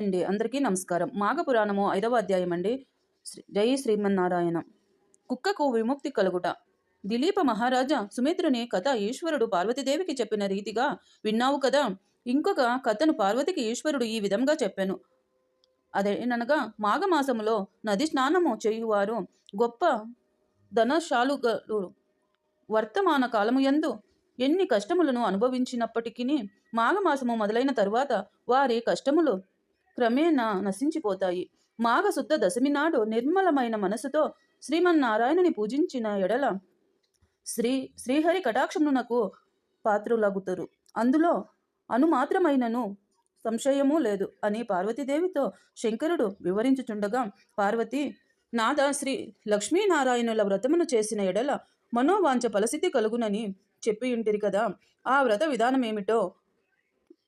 అండి. అందరికీ నమస్కారం. మాఘపురాణము ఐదవ అధ్యాయం అండి. జై శ్రీమన్నారాయణ. కుక్కకు విముక్తి కలుగుట. దిలీప మహారాజా సుమిత్రుని కథ ఈశ్వరుడు పార్వతీదేవికి చెప్పిన రీతిగా విన్నావు కదా? ఇంకొక కథను పార్వతికి ఈశ్వరుడు ఈ విధంగా చెప్పాను. అదేననగా మాఘమాసములో నది స్నానము చేయువారు గొప్ప ధనశాలుగలు వర్తమాన కాలము యందు ఎన్ని కష్టములను అనుభవించినప్పటికీ మాఘమాసము మొదలైన తరువాత వారి కష్టములు క్రమేణా నశించిపోతాయి. మాఘశుద్ధ దశమి నాడు నిర్మలమైన మనసుతో శ్రీమన్నారాయణుని పూజించిన ఎడల శ్రీ శ్రీహరి కటాక్షమునకు పాత్రులగుతారు. అందులో అనుమాత్రమైనను సంశయము లేదు అని పార్వతీదేవితో శంకరుడు వివరించుచుండగా పార్వతి నాద శ్రీ లక్ష్మీనారాయణుల వ్రతమును చేసిన ఎడల మనోవాంఛ ఫలసిద్ధి కలుగునని చెప్పియుంటిరి కదా ఆ వ్రత విధానమేమిటో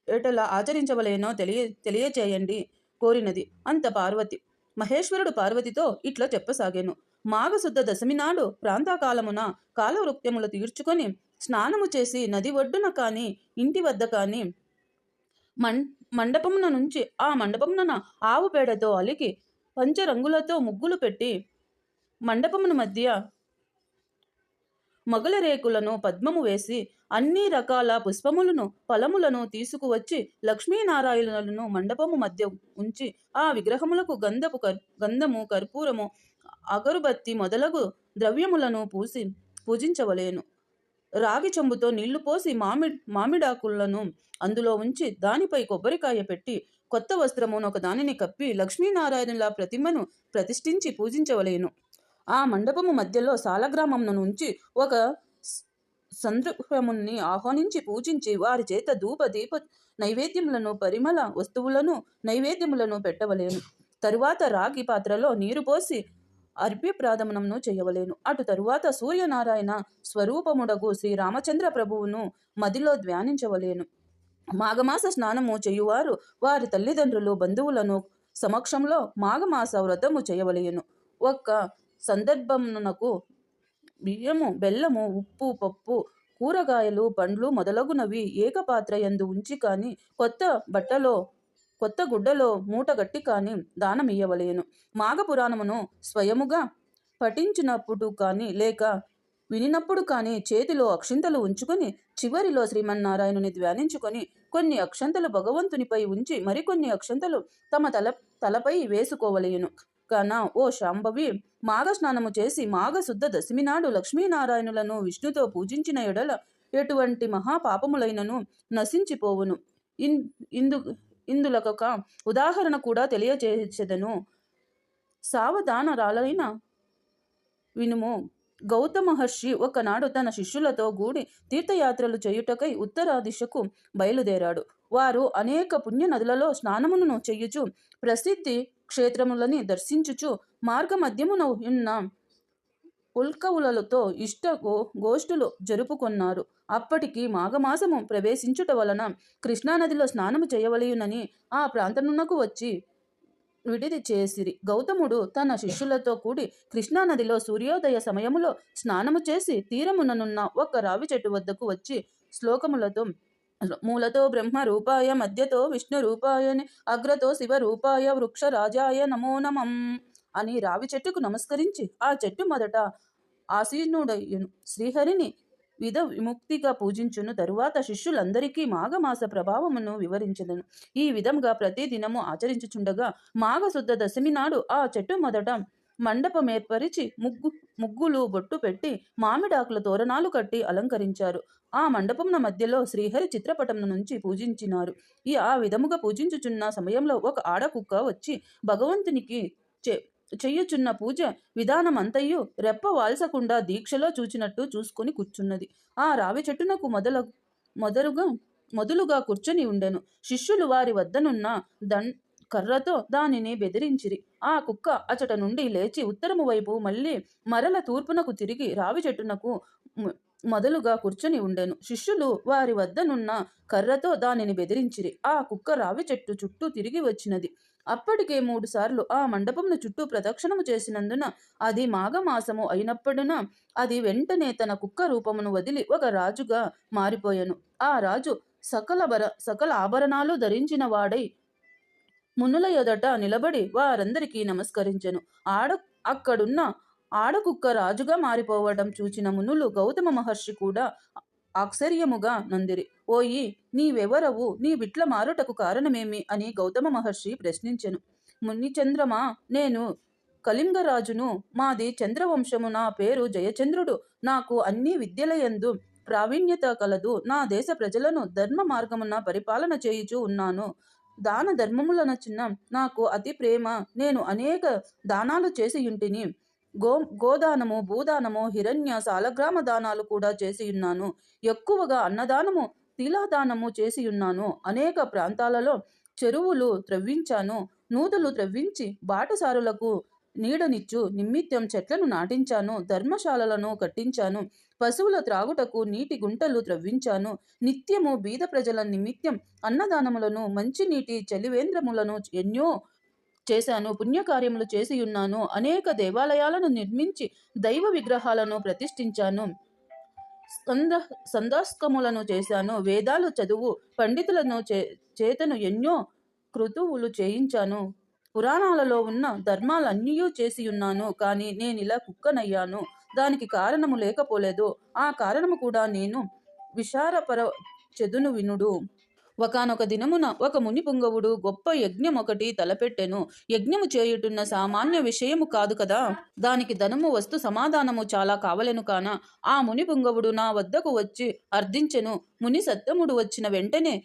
ఏటలా ఆచరించవలేనో తెలియ తెలియచేయండి కోరినది అంత పార్వతి. మహేశ్వరుడు పార్వతితో ఇట్లా చెప్పసాగాను. మాఘశుద్ధ దశమి నాడు ప్రాంతకాలమున కాలవృత్యములు తీర్చుకొని స్నానము చేసి నది ఒడ్డున కాని ఇంటి వద్ద కాని మం మండపమున నుంచి ఆ మండపమున ఆవు పేడతో అలికి పంచరంగులతో ముగ్గులు పెట్టి మండపమున మధ్య మగల రేకులను పద్మము వేసి అన్ని రకాల పుష్పములను ఫలములను తీసుకువచ్చి లక్ష్మీనారాయణులను మండపము మధ్య ఉంచి ఆ విగ్రహములకు గంధపు కర్ గంధము కర్పూరము అగరుబత్తి మొదలగు ద్రవ్యములను పూసి పూజించవలేను. రాగి చెంబుతో నీళ్ళు పోసి మామిడి మామిడాకులను అందులో ఉంచి దానిపై కొబ్బరికాయ పెట్టి కొత్త వస్త్రమును ఒక దానిని కప్పి లక్ష్మీనారాయణుల ప్రతిమను ప్రతిష్ఠించి పూజించవలేను. ఆ మండపము మధ్యలో సాలగ్రామంను నుంచి ఒక సందృహముని ఆహ్వానించి పూజించి వారి చేత ధూప దీప నైవేద్యములను పరిమళ వస్తువులను నైవేద్యములను పెట్టవలేను. తరువాత రాగి పాత్రలో నీరు పోసి అర్ఘ్యప్రాదమనమును చేయవలేను. అటు తరువాత సూర్యనారాయణ స్వరూపముడగు శ్రీ రామచంద్ర ప్రభువును మదిలో ధ్యానించవలేను. మాఘమాస స్నానము చేయువారు వారి తల్లిదండ్రులు బంధువులను సమక్షంలో మాఘమాస వ్రతము చేయవలేను. ఒక్క సందర్భమునకు బియ్యము బెల్లము ఉప్పు పప్పు కూరగాయలు పండ్లు మొదలగునవి ఏకపాత్ర యందు ఉంచి కాని కొత్త బట్టలో కొత్త గుడ్డలో మూటగట్టి కాని దానమియ్యవలేను మాఘపురాణమును స్వయముగా పఠించినప్పుడు కానీ లేక వినినప్పుడు కానీ చేతిలో అక్షింతలు ఉంచుకొని చివరిలో శ్రీమన్నారాయణుని ధ్యానించుకొని కొన్ని అక్షంతలు భగవంతునిపై ఉంచి మరికొన్ని అక్షంతలు తమ తల తలపై వేసుకోవలేను. కాన ఓ శాంభవి మాఘ స్నానము చేసి మాఘ శుద్ధ దశమి నాడు లక్ష్మీనారాయణులను విష్ణుతో పూజించిన ఎడల ఎటువంటి మహాపాపములైనను నశించిపోవును. ఇన్ ఇందు ఇందులకొక ఉదాహరణ కూడా తెలియచేసేదను. సావధానరాలైన వినుము. గౌతమ మహర్షి ఒకనాడు తన శిష్యులతో గూడి తీర్థయాత్రలు చేయుటకై ఉత్తర దిశకు బయలుదేరాడు. వారు అనేక పుణ్య నదులలో స్నానమును చెయ్యుచు ప్రసిద్ధి క్షేత్రములని దర్శించుచు మార్గమధ్యమున ఉన్న. ఉల్కవులతో ఇష్ట గోష్ఠులు జరుపుకున్నారు. అప్పటికి మాఘమాసము ప్రవేశించుట వలన కృష్ణానదిలో స్నానము చేయవలయునని ఆ ప్రాంతమునకు వచ్చి విడిది చేసిరి. గౌతముడు తన శిష్యులతో కూడి కృష్ణానదిలో సూర్యోదయ సమయములో స్నానము చేసి తీరముననున్న ఒక రావి చెట్టు వద్దకు వచ్చి శ్లోకములతో మూలతో బ్రహ్మ రూపాయ మధ్యతో విష్ణు రూపాయని అగ్రతో శివ రూపాయ వృక్ష రాజాయ నమో నమం అని రావి చెట్టుకు నమస్కరించి ఆ చెట్టు మొదట ఆసీనుడయ్యును. శ్రీహరిని విధ విముక్తిగా పూజించును. తరువాత శిష్యులందరికీ మాఘమాస ప్రభావమును వివరించదను. ఈ విధంగా ప్రతి దినము ఆచరించుచుండగా మాఘశుద్ధ దశమి నాడు ఆ చెట్టు మొదట మండపం ఏర్పరిచి ముగ్గు ముగ్గులు బొట్టు పెట్టి మామిడాకుల తోరణాలు కట్టి అలంకరించారు. ఆ మండపంన మధ్యలో శ్రీహరి చిత్రపటం నుంచి పూజించినారు. ఈ ఆ విధముగా పూజించుచున్న సమయంలో ఒక ఆడకుక్క వచ్చి భగవంతునికి చె చెయ్యుచున్న పూజ విధానమంతయు రెప్ప వాల్సకుండా దీక్షలో చూచినట్టు చూసుకొని కూర్చున్నది. ఆ రావి చెట్టునకు మొదల మొదలుగా మొదలుగా కూర్చొని ఉండెను. శిష్యులు వారి వద్దనున్న దన్ కర్రతో దానిని బెదిరించిరి. ఆ కుక్క అచట నుండి లేచి ఉత్తరము వైపు మళ్ళీ మరల తూర్పునకు తిరిగి రావి చెట్టునకు మొదలుగా కూర్చొని ఉండెను. శిష్యులు వారి వద్దనున్న కర్రతో దానిని బెదిరించిరి. ఆ కుక్క రావి చెట్టు చుట్టూ తిరిగి వచ్చినది. అప్పటికే మూడు సార్లు ఆ మండపంను చుట్టూ ప్రదక్షిణము చేసినందున అది మాఘమాసము అయినప్పుడున అది వెంటనే తన కుక్క రూపమును వదిలి ఒక రాజుగా మారిపోయాను. ఆ రాజు సకల బర సకల ఆభరణాలు ధరించిన వాడై మునుల ఎదట నిలబడి వారందరికీ నమస్కరించెను. ఆడ అక్కడున్న ఆడకుక్క రాజుగా మారిపోవడం చూచిన మునులు గౌతమ మహర్షి కూడా ఆశ్చర్యముగా నందిరి. ఓయి నీవెవరవు? నీ విట్ల మారుటకు కారణమేమి? అని గౌతమ మహర్షి ప్రశ్నించెను. మునిచంద్రమా నేను కళింగరాజును. మాది చంద్రవంశము. నా పేరు జయచంద్రుడు. నాకు అన్ని విద్యలయందు ప్రావీణ్యత కలదు. నా దేశ ప్రజలను ధర్మ మార్గమున పరిపాలన చేయుచూ ఉన్నాను. దాన ధర్మములన చిన్న నాకు అతి ప్రేమ. నేను అనేక దానాలు చేసియుంటిని. గో గోదానము భూదానము హిరణ్య సాలగ్రామ దానాలు కూడా చేసి ఉన్నాను ఎక్కువగా అన్నదానము తిలాదానము చేసి ఉన్నాను అనేక ప్రాంతాలలో చెరువులు త్రవ్వించాను. నూదులు త్రవ్వించి బాటసారులకు నీడనిచ్చు. నిమిత్తం చెట్లను నాటించాను. ధర్మశాలలను కట్టించాను. పశువుల త్రాగుటకు నీటి గుంటలు త్రవ్వించాను. నిత్యము బీద ప్రజల నిమిత్తం అన్నదానములను మంచినీటి చలివేంద్రములను ఎన్నో చేశాను పుణ్యకార్యములు చేసి ఉన్నాను అనేక దేవాలయాలను నిర్మించి దైవ విగ్రహాలను ప్రతిష్ఠించాను సంద సందాస్కములను చేశాను వేదాలు చదువు పండితులను చే చేతను ఎన్నో కృతువులు చేయించాను. పురాణాలలో ఉన్న ధర్మాలన్నీయూ చేసి ఉన్నాను కానీ నేను ఇలా కుక్కనయ్యాను. దానికి కారణము లేకపోలేదు. ఆ కారణము కూడా నేను విశారపర చెదును వినుడు. ఒకనొక దినమున ఒక ముని పుంగవుడు గొప్ప యజ్ఞం ఒకటి తలపెట్టెను. యజ్ఞము చేయుటున్న సామాన్య విషయము కాదు కదా? దానికి ధనము వస్తు సమాధానము చాలా కావలెను కాన. ఆ ముని పుంగవుడు నా వద్దకు వచ్చి అర్థించెను ముని సత్తముడు వచ్చిన వెంటనే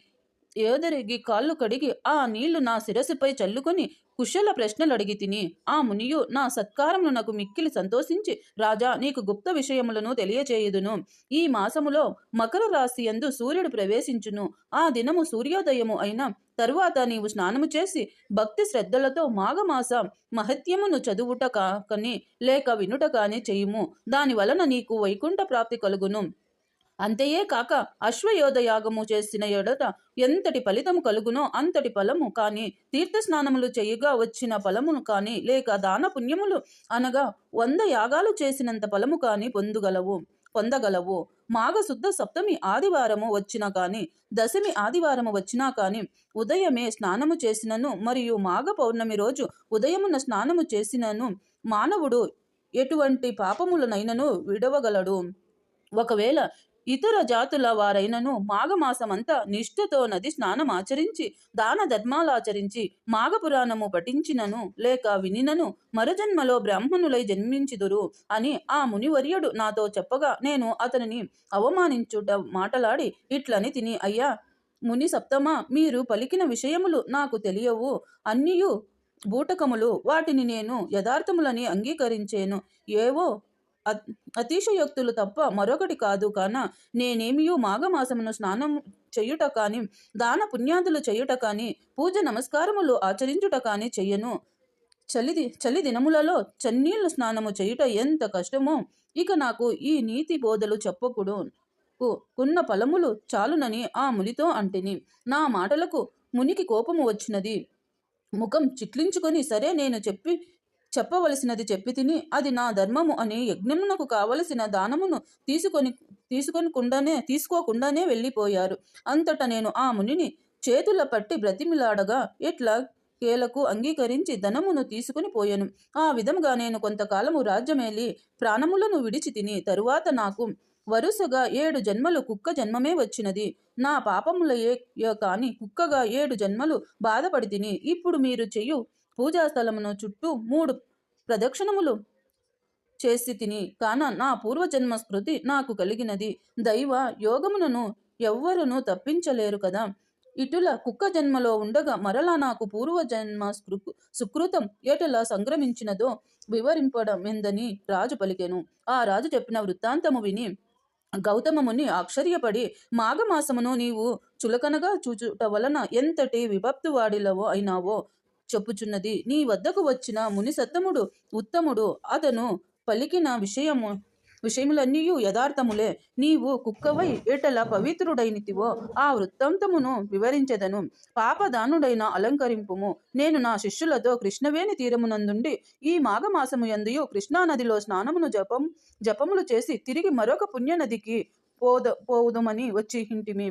ఏదరిగి కాళ్ళు కడిగి ఆ నీళ్ళు నా శిరస్సుపై చల్లుకొని కుశల ప్రశ్నలు అడిగి తిని ఆ మునియు నా సత్కారమును నాకు మిక్కిలి సంతోషించి రాజా నీకు గుప్త విషయములను తెలియచేయుదును. ఈ మాసములో మకర రాశి యందు సూర్యుడు ప్రవేశించును. ఆ దినము సూర్యోదయము అయిన తరువాత నీవు స్నానము చేసి భక్తి శ్రద్ధలతో మాఘమాస మహత్యమును చదువుట కాకని లేక వినుట కాని చేయుము. దాని వలన నీకు వైకుంఠ ప్రాప్తి కలుగును. అంతయే కాక అశ్వయోధ యాగము చేసిన ఎడట ఎంతటి ఫలితము కలుగునో అంతటి ఫలము కాని తీర్థ స్నానములు చేయగా వచ్చిన ఫలమును కాని లేక దాన పుణ్యములు అనగా వంద యాగాలు చేసినంత ఫలము కాని పొందుగలవు పొందగలవు. మాఘ శుద్ధ సప్తమి ఆదివారము వచ్చినా కాని దశమి ఆదివారము వచ్చినా కాని ఉదయమే స్నానము చేసినను మరియు మాఘ పౌర్ణమి రోజు ఉదయమున స్నానము చేసినను మానవుడు ఎటువంటి పాపములనైనను విడవగలడు. ఒకవేళ ఇతర జాతుల వారైనను మాఘమాసమంతా నిష్ఠతో నది స్నానమాచరించి దాన ధర్మాలాచరించి మాఘపురాణము పఠించినను లేక వినినను మరుజన్మలో బ్రాహ్మణులై జన్మించుదురు అని ఆ మునివర్యుడు నాతో చెప్పగా నేను అతనిని అవమానించుట మాటలాడి ఇట్లని తిని అయ్యా ముని సప్తమా మీరు పలికిన విషయములు నాకు తెలియవు. అన్నియు బూటకములు వాటిని నేను యథార్థములని అంగీకరించేను. ఏవో అతిశయోక్తులు తప్ప మరొకటి కాదు కాన నేనేమియో మాఘమాసమును స్నానం చెయ్యుట కాని దాన పుణ్యాదులు చెయ్యుట కాని పూజ నమస్కారములు ఆచరించుట కాని చెయ్యను. చలిది చలి దినములలో చన్నీళ్ళు స్నానము చేయుట ఎంత కష్టమో ఇక నాకు ఈ నీతి బోధలు చెప్పకుడు. కు- కున్న ఫలములు చాలునని ఆ మునితో అంటిని. నా మాటలకు మునికి కోపము వచ్చినది. ముఖం చిట్లించుకొని సరే నేను చెప్పి చెప్పవలసినది చెప్పి తిని అది నా ధర్మము అని యజ్ఞమునకు కావలసిన దానమును తీసుకొని తీసుకొనికుండానే తీసుకోకుండానే వెళ్ళిపోయారు. అంతటా నేను ఆ మునిని చేతుల పట్టి బ్రతిమిలాడగా ఎట్లా? కేలకు అంగీకరించి ధనమును తీసుకుని పోయాను. ఆ విధంగా నేను కొంతకాలము రాజ్యమేలి ప్రాణములను విడిచి తిని తరువాత నాకు వరుసగా ఏడు జన్మలు కుక్క జన్మమే వచ్చినది. నా పాపములయే యే కాని కుక్కగా ఏడు జన్మలు బాధపడి తిని ఇప్పుడు మీరు చెయ్యు పూజా స్థలమును చుట్టూ మూడు ప్రదక్షిణములు చేసి తిని కాన నా పూర్వజన్మ స్మృతి నాకు కలిగినది. దైవ యోగమునను ఎవ్వరును తప్పించలేరు కదా. ఇటుల కుక్క జన్మలో ఉండగా మరలా నాకు పూర్వజన్మ స్కృ సుకృతం ఏటలా సంక్రమించినదో వివరింపడం ఎందని రాజు పలికెను. ఆ రాజు చెప్పిన వృత్తాంతము విని గౌతమముని ఆశ్చర్యపడి మాఘమాసమును నీవు చులకనగా చూచుట వలన ఎంతటి విభక్తు వాడిలవో అయినావో చెప్పుచున్నది. నీ వద్దకు వచ్చిన మునిసత్తముడు ఉత్తముడు అతను పలికిన విషయము విషయములన్నీ యథార్థములే. నీవు కుక్కవై ఏటల పవిత్రుడైనితివో ఆ వృత్తాంతమును వివరించెదను. పాపదానుడైన అలంకరింపుము. నేను నా శిష్యులతో కృష్ణవేణి తీరమునందుండి ఈ మాఘమాసము ఎందుయు కృష్ణానదిలో స్నానమును జపం జపములు చేసి తిరిగి మరొక పుణ్యనదికి పోద పోవుదమని వచ్చి ఇంటిమి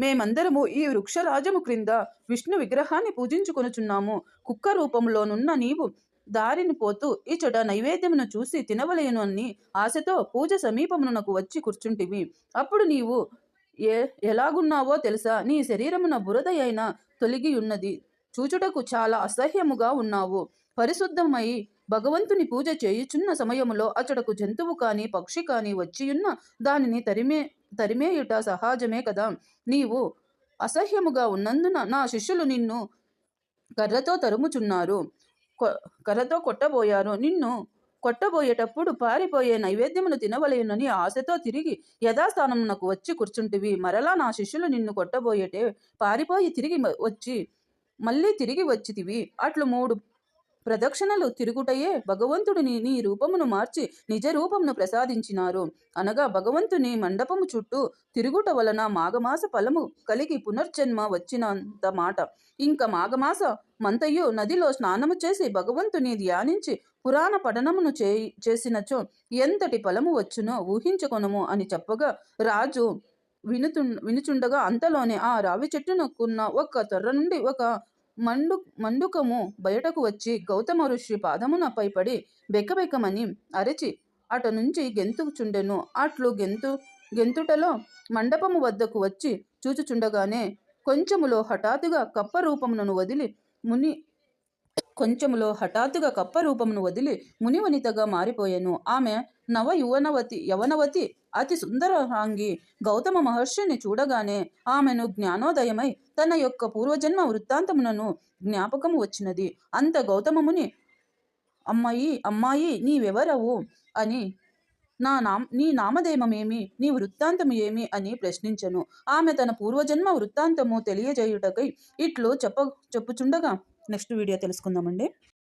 మేమందరము ఈ వృక్షరాజము క్రింద విష్ణు విగ్రహాన్ని పూజించుకొనుచున్నాము. కుక్క రూపంలోనున్న నీవు దారిని పోతూ ఈచట నైవేద్యమును చూసి తినవలేను అని ఆశతో పూజ సమీపమునకు వచ్చి కూర్చుంటివి. అప్పుడు నీవు ఏ ఎలాగున్నావో తెలుసా? నీ శరీరమున బురద అయిన తొలగి ఉన్నది. చూచుటకు చాలా అసహ్యముగా ఉన్నావు. పరిశుద్ధమై భగవంతుని పూజ చేయుచున్న సమయములో అచడకు జంతువు కాని పక్షి కాని వచ్చియున్న దానిని తరిమే తరిమేయుట సహజమే కదా. నీవు అసహ్యముగా ఉన్నందున నా శిష్యులు నిన్ను కర్రతో తరుముచున్నారు. కొ- కర్రతో కొట్టబోయారు. నిన్ను కొట్టబోయేటప్పుడు పారిపోయే నైవేద్యమును తినవలేనని ఆశతో తిరిగి యథాస్థానమునకు వచ్చి కూర్చుంటివి. మరలా నా శిష్యులు నిన్ను కొట్టబోయేటే పారిపోయి తిరిగి వచ్చి మళ్ళీ తిరిగి వచ్చితివి. అట్లు మూడు ప్రదక్షిణలు తిరుగుటయే భగవంతుడిని నీ రూపమును మార్చి నిజ రూపమును ప్రసాదించినారు. అనగా భగవంతుని మండపము చుట్టూ తిరుగుట వలన మాఘమాస ఫలము కలిగి పునర్జన్మ వచ్చినంత మాట ఇంకా మాఘమాస మంతయు నదిలో స్నానము చేసి భగవంతుని ధ్యానించి పురాణ పఠనమును చే చేసినచో ఎంతటి ఫలము వచ్చునో ఊహించుకొనము అని చెప్పగా రాజు వినుతు వినుచుండగా అంతలోనే ఆ రావి చెట్టునుకున్న ఒక తొర్ర నుండి ఒక మండు మండుకము బయటకు వచ్చి గౌతమ ఋషి పాదమునపై పడి బెక్కబెక్కమని అరచి అట నుంచి గెంతుచుండెను. అట్లు గెంతు గెంతుటలో మండపము వద్దకు వచ్చి చూచుచుండగానే కొంచెములో హఠాత్తుగా కప్ప రూపమును వదిలి ముని కొంచెములో హఠాత్తుగా కప్ప రూపమును వదిలి మునివనితగా మారిపోయాను. ఆమె నవ యువనవతి యవనవతి అతి సుందరాంగి గౌతమ మహర్షిని చూడగానే ఆమెను జ్ఞానోదయమై తన యొక్క పూర్వజన్మ వృత్తాంతమునను జ్ఞాపకము వచ్చినది. అంత గౌతమముని అమ్మాయి అమ్మాయి నీవెవరవు? అని నా నామ నీ నామధేయమేమి? నీ వృత్తాంతము ఏమి? అని ప్రశ్నించెను. ఆమె తన పూర్వజన్మ వృత్తాంతము తెలియజేయుటకై ఇట్లు చెప్ప చెప్పుచుండగా నెక్స్ట్ వీడియో తెలుసుకుందామండి.